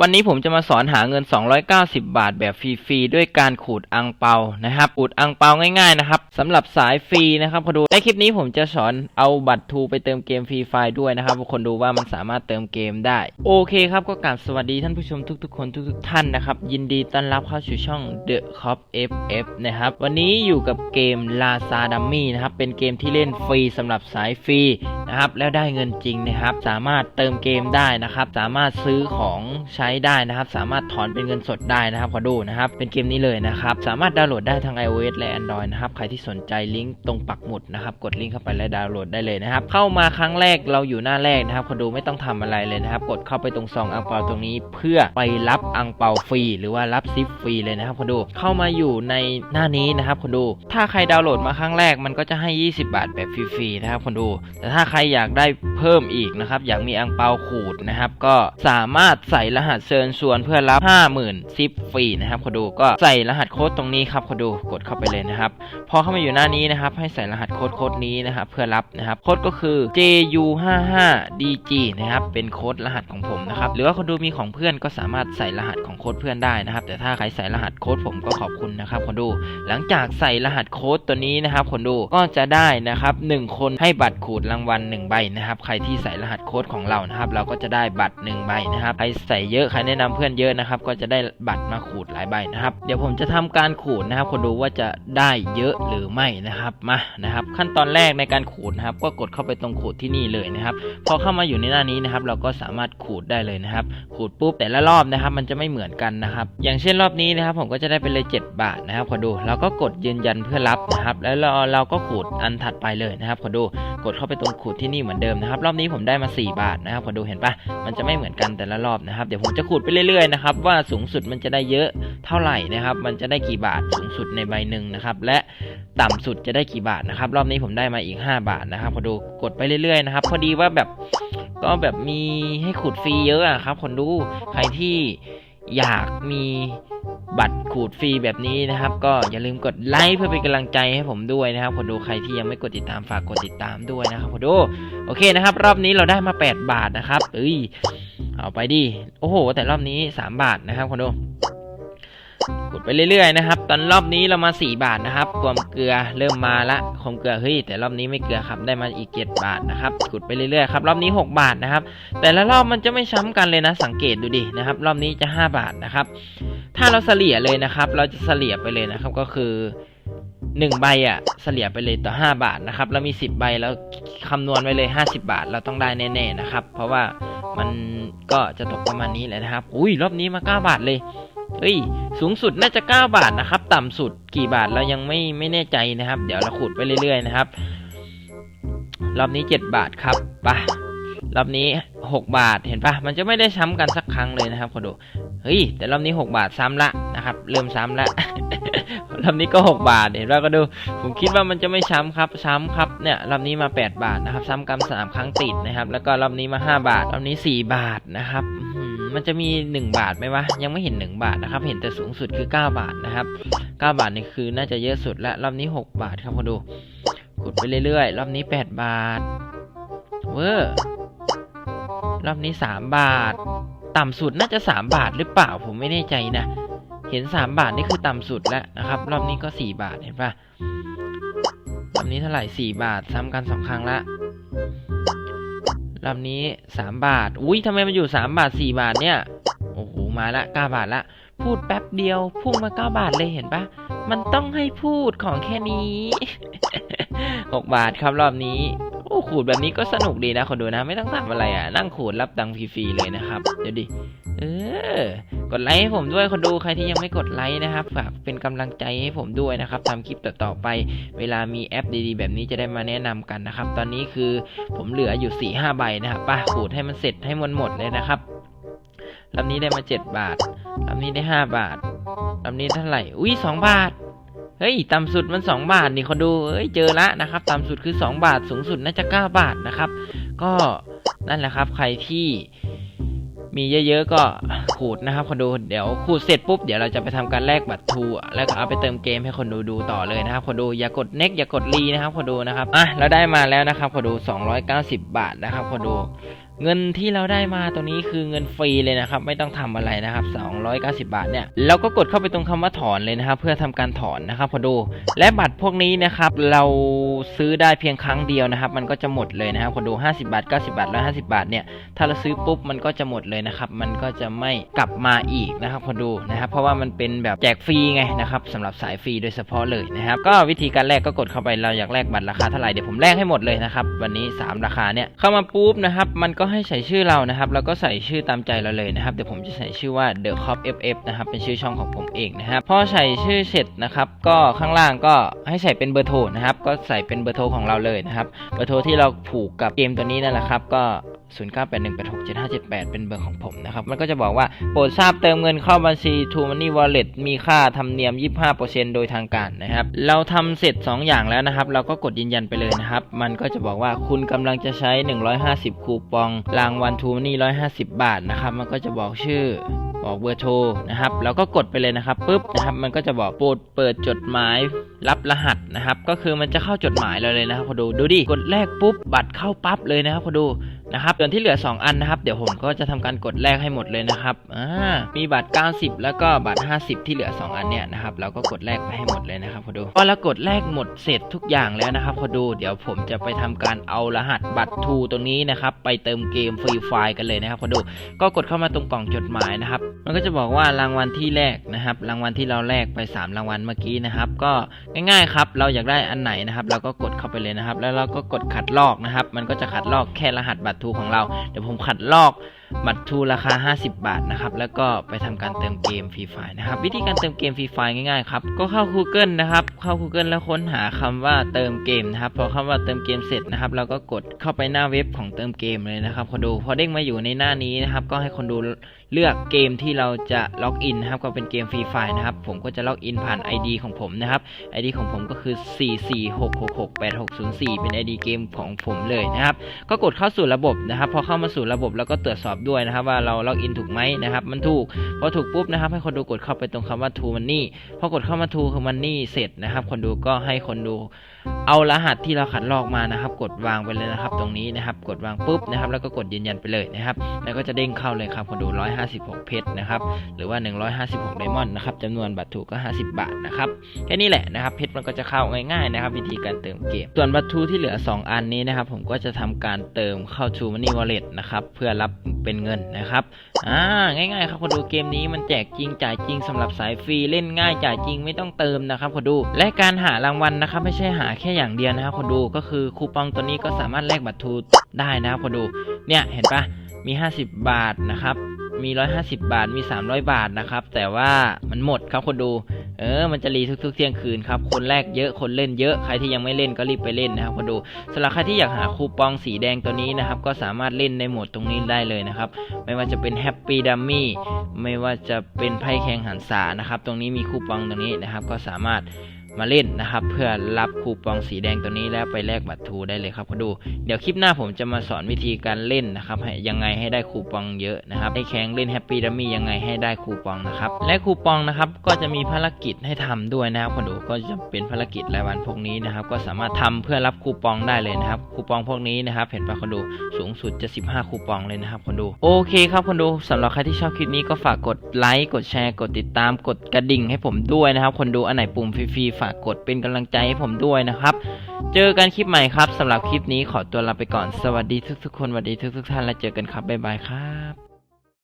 วันนี้ผมจะมาสอนหาเงิน 290 บาทแบบฟรีๆ ด้วยการขูดอังเปา นะครับ ขูดอังเปาง่ายๆ นะครับสำหรับสายฟรีนะครับคนดู ในคลิปนี้ผมจะสอนเอาบัตรทูไปเติมเกมฟรีไฟล์ด้วยนะครับ คนดูว่ามันสามารถเติมเกมได้ โอเคครับ ก็กราบสวัสดีท่านผู้ชมทุกๆ คนทุกๆ ท่านนะครับ ยินดีต้อนรับเข้าสู่ช่อง The Cop FF นะครับ วันนี้อยู่กับเกม Laza Dummy นะครับ เป็นเกมที่เล่นฟรีสำหรับสายฟรี นะครับ แล้วได้เงินจริงนะครับ สามารถเติมเกมได้นะครับ สามารถซื้อของใช้ได้นะครับ สามารถถอนเป็นเงินสดได้นะครับขอดูนะครับ เป็นเกมนี้เลยนะครับ สามารถดาวน์โหลดได้ทั้ง iOS และ Android นะครับ ใครที่สนใจลิงก์ตรงปักหมุดนะครับ กดลิงก์เข้าไปและดาวน์โหลดได้เลยนะครับ เข้ามาครั้งแรกเราอยู่หน้าแรกนะครับขอดูไม่ต้องทำอะไรเลยนะครับ กดเข้าไปตรงซองอังเปาตรงนี้ เพื่อไปรับอังเปาฟรีหรือว่ารับซิปฟรีเลยนะครับคนดู เข้ามาอยู่ในหน้านี้นะครับคนดู ถ้าใครดาวน์โหลดมาครั้งแรกมันก็จะให้ 20 บาทแบบฟรีๆนะครับคนดู แต่ถ้าใครอยากได้เพิ่มอีกนะครับ อยากมีอังเปาขูดนะครับ ก็สามารถใส่รหัสเชิญชวนเพื่อรับ 50,000ซิปฟรีนะครับคนดูก็ใส่รหัสโค้ดตรงนี้ครับคนดูกดเข้าไปเลยนะครับ พอเข้ามาอยู่หน้านี้นะครับ ให้ใส่รหัสโค้ดโค้ดนี้นะครับเพื่อรับนะครับโค้ดก็คือ JU55DG นะครับเป็นโค้ดรหัสของผมนะครับหรือว่าคนดูมีของเพื่อนก็สามารถใส่รหัสของโค้ดเพื่อนได้นะครับ แต่ถ้าใครใส่รหัสโค้ดผมก็ขอบคุณนะครับคนดู หลังจากใส่รหัสโค้ดตัวนี้นะครับคนดูก็จะได้นะครับหนึ่งคนให้บัตรขูดรางวัลหนึ่งใบนะครับใครที่ใส่รหัสโค้ดของเรานะครับ เราก็จะได้บัตรหนึ่งใบนะครับใครใส่เยอะใครแนะนำเพื่อนเยอะนะครับ ก็จะได้บัตรมาขูดหลายใบนะครับ เดี๋ยวผมจะทำการขูดนะครับ คนดูว่าจะได้เยอะหรือไม่นะครับมานะครับ ขั้นตอนแรกในการขูดนะครับ ก็กดเข้าไปตรงขูดที่นี่เลยนะครับ พอเข้ามาอยู่ในหน้านี้นะครับ เราก็สามารถขูดได้เลยนะครับ ขูดปุ๊บแต่ละรอบนะครับ มันจะไม่เหมือนกันนะครับ อย่างเช่นรอบนี้นะครับ ผมก็จะได้ไปเลย 7 บาทนะครับขอดูเราก็กดยืนยันเพื่อรับนะครับ แล้วเราเราก็ขูดอันถัดไปเลยนะครับขอดูกดเข้าไปตรงขูดที่นี่เหมือนเดิมนะครับ รอบนี้ผมได้มา 4 บาทนะครับขอดูเห็นปะมันจะไม่เหมือนกันแต่ละรอบนะครับ เดี๋ยวผมจะขูดไปเรื่อยๆนะครับว่าสูงสุดมันจะได้เยอะเท่าไหร่นะครับ มันจะได้กี่บาทสูงสุดในใบหนึ่งนะครับและต่ำสุดจะได้กี่บาทนะครับ รอบนี้ผมได้มาอีก 5 บาทนะครับขอดูกดไปเรื่อยๆนะครับ พอดีว่าแบบก็แบบมีให้ขุดฟรีเยอะอะครับ คนดูใครที่ อยากมีบัตรขูดฟรีแบบนี้นะครับ ก็อย่าลืมกดไลค์เพื่อเป็นกำลังใจให้ผมด้วยนะครับคนดูใครที่ยังไม่กดติดตามฝากกดติดตามด้วยนะครับคนดูโอเคนะครับ รอบนี้เราได้มา 8 บาทนะครับเอ้ยเอาไปดิโอ้โห แต่รอบนี้ 3 บาทนะครับคนดู กดไปเรื่อยๆนะครับ ตอนรอบนี้เรามา 4 บาทนะครับความเกลือเริ่มมาละความเกลือเฮ้ยแต่รอบนี้ไม่เกลือครับได้มาอีก 7 บาทนะครับกดไปเรื่อยๆครับรอบนี้ 6 บาทนะครับ แต่ละรอบมันจะไม่ซ้ำกันเลยนะ สังเกตดูดินะครับ รอบนี้จะ 5 บาทนะครับ ถ้าเราเฉลี่ยเลยนะครับ เราจะเฉลี่ยไปเลยนะครับก็คือ1ใบอะเฉลี่ยไปเลยต่อ 5 บาทนะครับแล้วมี 10 ใบแล้วคำนวณไว้เลย 50 บาทเราต้องได้แน่ๆนะครับ เพราะว่ามันก็จะตกประมาณนี้แหละนะครับ อุ้ยรอบนี้มา 9 บาทเลย เฮ้ย สูงสุดน่าจะ 9 บาทนะครับ ต่ำสุดกี่บาทเรายังไม่ไม่แน่ใจนะครับ เดี๋ยวเราขุดไปเรื่อยๆนะครับ รอบนี้ 7 บาทครับไปะรอบนี้ 6 บาทเห็นปะมันจะไม่ได้ซ้ำกันสักครั้งเลยนะครับคนดูเฮ้ยแต่รอบนี้ 6 บาทซ้ำละนะครับ เริ่มซ้ำละ รอบนี้ก็ 6 บาทเห็นป่ะก็ดู ผมคิดว่ามันจะไม่ซ้ำครับซ้ำครับเนี่ยรอบนี้มา 8 บาทนะครับ ซ้ำกันสามครั้งติดนะครับ แล้วก็รอบนี้มา 5 บาทรอบนี้ 4 บาทนะครับมันจะมี 1 บาทไหมวะ ยังไม่เห็น 1 บาทนะครับ เห็นแต่สูงสุดคือ 9 บาทนะครับ 9 บาทนี่คือน่าจะเยอะสุดและรอบนี้ 6 บาทครับคนดูขุดไปเรื่อยๆรอบนี้ 8 บาทเวอร์รอบนี้ 3 บาท ต่ำสุดน่าจะ 3 บาทหรือเปล่าผมไม่แน่ใจนะ เห็น 3 บาทนี่คือต่ำสุดแล้วนะครับ รอบนี้ก็ 4 บาทเห็นปะรอบนี้เท่าไหร่ 4 บาทซ้ำกันสองครั้งละรอบนี้ 3 บาท อุ้ยทำไมมันอยู่ 3 บาท 4 บาทเนี่ย โอ้โห มาละ 9 บาทละ พูดแป๊บเดียวพุ่งมา 9 บาทเลยเห็นปะมันต้องให้พูดของแค่นี้ 6 บาทครับรอบนี้โอ้ขูดแบบนี้ก็สนุกดีนะคนดูนะ ไม่ต้องทำอะไรอะ นั่งขูดรับตังค์ฟรีๆเลยนะครับ เดี๋ยวดิ เออ กดไลค์ให้ผมด้วยคนดูใครที่ยังไม่กดไลค์นะครับฝากเป็นกำลังใจให้ผมด้วยนะครับทำคลิปต่อๆไป เวลามีแอปดีๆ แบบนี้จะได้มาแนะนำกันนะครับ ตอนนี้คือผมเหลืออยู่4ี่ห้าใบนะครับป้าขูดให้มันเสร็จให้มันหมดเลยนะครับลำนี้ได้มา 7 บาทลำนี้ได้ 5 บาทลำนี้เท่าไหร่ อุ้ย2บาท เฮ้ย ต่ำสุดมัน 2 บาท นี่คนดู เอ้ย เจอละนะครับ ต่ำสุดคือ 2 บาท สูงสุดน่าจะ 9 บาทนะครับ ก็นั่นแหละครับ ใครที่ มีเยอะๆก็ขูดนะครับคนดูเดี๋ยวขูดเสร็จปุ๊บเดี๋ยวเราจะไปทำการแลกบัตรทูแล้วก็เอาไปเติมเกมให้คนดูดูต่อเลยนะครับคนดูอย่ากดเน็กอย่ากดรีนะครับคนดูนะครับอะเราได้มาแล้วนะครับคนดู 290 บาทนะครับคนดู เงินที่เราได้มาตัวนี้คือเงินฟรีเลยนะครับ ไม่ต้องทำอะไรนะครับ 290 บาทเนี่ยเราก็กดเข้าไปตรงคำว่าถอนเลยนะครับ เพื่อทำการถอนนะครับพอดู และบัตรพวกนี้นะครับ เราซื้อได้เพียงครั้งเดียวนะครับ มันก็จะหมดเลยนะครับพอดู 50 บาท 90 บาท 150 บาทเนี่ยถ้าเราซื้อปุ๊บมันก็จะหมดเลยนะครับ มันก็จะไม่กลับมาอีกนะครับพอดูนะครับ เพราะว่ามันเป็นแบบแจกฟรีไงนะครับสำหรับสายฟรีโดยเฉพาะเลยนะครับก็วิธีการแลกก็กดเข้าไปเราอยากแลกบัตรราคาเท่าไหร่เดี๋ยวผมแลกให้หมดเลยนะครับวันนี้ 3 ราคาเนี่ยเข้ามาปุ๊บนะครับมันก็ให้ใส่ชื่อเรานะครับ แล้วก็ใส่ชื่อตามใจเราเลยนะครับ เดี๋ยวผมจะใส่ชื่อว่า The Cop FF นะครับ เป็นชื่อช่องของผมเองนะครับ พอใส่ชื่อเสร็จนะครับ ก็ข้างล่างก็ให้ใส่เป็นเบอร์โทรนะครับ ก็ใส่เป็นเบอร์โทรของเราเลยนะครับ เบอร์โทรที่เราผูกกับเกมตัวนี้นั่นแหละครับ ก็ 0981867578 เป็นเบอร์ของผมนะครับ มันก็จะบอกว่าโปรดทราบเติมเงินเข้าบัญชี True Money Wallet มีค่าธรรมเนียม 25%โดยทางการนะครับ เราทำเสร็จ 2 อย่างแล้วนะครับ เราก็กดยืนยันไปเลยนะครับ มันก็จะบอกว่าคุณกำลังจะใช้ 150 คูปอง รางวัล True Money 150 บาทนะครับ มันก็จะบอกชื่อ บอกเบอร์โทรนะครับแล้วก็กดไปเลยนะครับปุ๊บนะครับมันก็จะบอกโปรดเปิดจดหมายรับรหัสนะครับ ก็คือมันจะเข้าจดหมายเราเลยนะครับพอดูดูดิกดแรกปุ๊บบัตรเข้าปั๊บเลยนะครับพอดูนะครับส่วนที่เหลือ 2 อันนะครับ เดี๋ยวผมก็จะทำการกดแรกให้หมดเลยนะครับอ่ามีบัตร 90 แล้วก็บัตร 50 ที่เหลือ 2 อันเนี้ยนะครับเราก็กดแรกไปให้หมดเลยนะครับพอดูพอเรากดแรกหมดเสร็จทุกอย่างแล้วนะครับพอดูเดี๋ยวผมจะไปทำการเอารหัสบัตรทูตรงนี้นะครับไปเติมเกมฟรีไฟล์กันเลยนะครับพอดูก็กดเข้ามาตรงกล่องจดหมายนะครับมันก็จะบอกว่ารางวัลที่แรกนะครับ รางวัลที่เราแลกไป 3 รางวัลเมื่อกี้นะครับ ก็ง่ายๆครับ เราอยากได้อันไหนนะครับ เราก็กดเข้าไปเลยนะครับ แล้วเราก็กดขัดลอกนะครับ มันก็จะขัดลอกแค่รหัสบัตรทูของเรา เดี๋ยวผมขัดลอกบัตรทูราคา 50 บาทนะครับ แล้วก็ไปทำการเติมเกมฟรีไฟนะครับ วิธีการเติมเกมฟรีไฟง่ายๆครับ ก็เข้า Google นะครับ เข้า Google แล้วค้นหาคำว่าเติมเกมนะครับ พอคำว่าเติมเกมเสร็จนะครับ เราก็กดเข้าไปหน้าเว็บของเติมเกมเลยนะครับคนดู พอเด้งมาอยู่ในหน้านี้นะครับ ก็ให้คนดูเลือกเกมที่เราจะล็อกอินนะครับ ก็เป็นเกมฟรีไฟนะครับ ผมก็จะล็อกอินผ่าน ID ของผมนะครับ ID ของผมก็คือ 446668604 เป็น ID เกมของผมเลยนะครับ ก็กดเข้าสู่ระบบนะครับ พอเข้ามาสู่ระบบแล้วก็ตรวจสอบด้วยนะครับว่าเราล็อกอินถูกไหมนะครับมันถูกพอถูกปุ๊บนะครับให้คนดูกดเข้าไปตรงคำว่า True Money พอกดเข้ามา True Money เสร็จนะครับ คนดูก็ให้คนดูเอารหัสที่เราขัดลอกมานะครับ กดวางไปเลยนะครับ ตรงนี้นะครับ กดวางปุ๊บนะครับ แล้วก็กดยืนยันไปเลยนะครับ แล้วก็จะเด้งเข้าเลยครับ คนดู 156 เพชรนะครับ หรือว่า 156ไดมอนด์นะครับจำนวนบัตรถูกก็ 50 บาทนะครับ แค่นี้แหละนะครับ เพชรมันก็จะเข้าง่ายๆนะครับ วิธีการเติมเกม ส่วนบัตรทูที่เหลือ 2 อันนี้นะครับ ผมก็จะทำการเติมเข้า True Money Wallet นะครับ เพื่อรับเป็นเงินนะครับอ่าง่ายๆ ครับคนดูเกมนี้มันแจกจริงจ่ายจริงสำหรับสายฟรีเล่นง่ายจ่ายจริงไม่ต้องเติมนะครับคนดูและการหารางวัลนะครับไม่ใช่หาแค่อย่างเดียวนะครับคนดูก็คือคูปองตัวนี้ก็สามารถแลกบัตรทูได้นะครับคนดูเนี่ยเห็นปะมี 50 บาทนะครับมี 150 บาทมี 300 บาทนะครับแต่ว่ามันหมดครับคนดู เออ มันจะรีทุกๆเที่ยงคืนครับ คนแรกเยอะ คนเล่นเยอะ ใครที่ยังไม่เล่นก็รีบไปเล่นนะครับมาดูสำหรับใครที่อยากหาคูปองสีแดงตัวนี้นะครับ ก็สามารถเล่นในโหมดตรงนี้ได้เลยนะครับ ไม่ว่าจะเป็นแฮปปี้ดัมมี่ ไม่ว่าจะเป็นไพ่แข่งหันษานะครับ ตรงนี้มีคูปองตรงนี้นะครับ ก็สามารถ มาเล่นนะครับ เพื่อรับคูปองสีแดงตัวนี้แล้วไปแลกบัตรทูได้เลยครับคนดู เดี๋ยวคลิปหน้าผมจะมาสอนวิธีการเล่นนะครับให้ยังไงให้ได้คูปองเยอะนะครับให้แข่งเล่นแฮปปี้ดัมมี่ยังไงให้ได้คูปองนะครับและคูปองนะครับก็จะมีภารกิจให้ทำด้วยนะครับคนดูก็จะเป็นภารกิจรายวันพวกนี้นะครับ ก็สามารถทำเพื่อรับคูปองได้เลยนะครับคูปองพวกนี้นะครับเห็นปะคนดูสูงสุดจะ 15 คูปองเลยนะครับคนดูโอเคครับคนดูสำหรับใครที่ชอบคลิปนี้ก็ฝากกดไลค์กดแชร์กดติดตามกดกระดิ่งให้ผมด้วยนะครับคนดูอันไหนปุ่มฟรีๆฝากกดเป็นกำลังใจให้ผมด้วยนะครับ เจอกันคลิปใหม่ครับสำหรับคลิปนี้ขอตัวลาไปก่อนสวัสดีทุกๆคนสวัสดีทุกๆท่านแล้วเจอกันครับบ๊ายบายครับ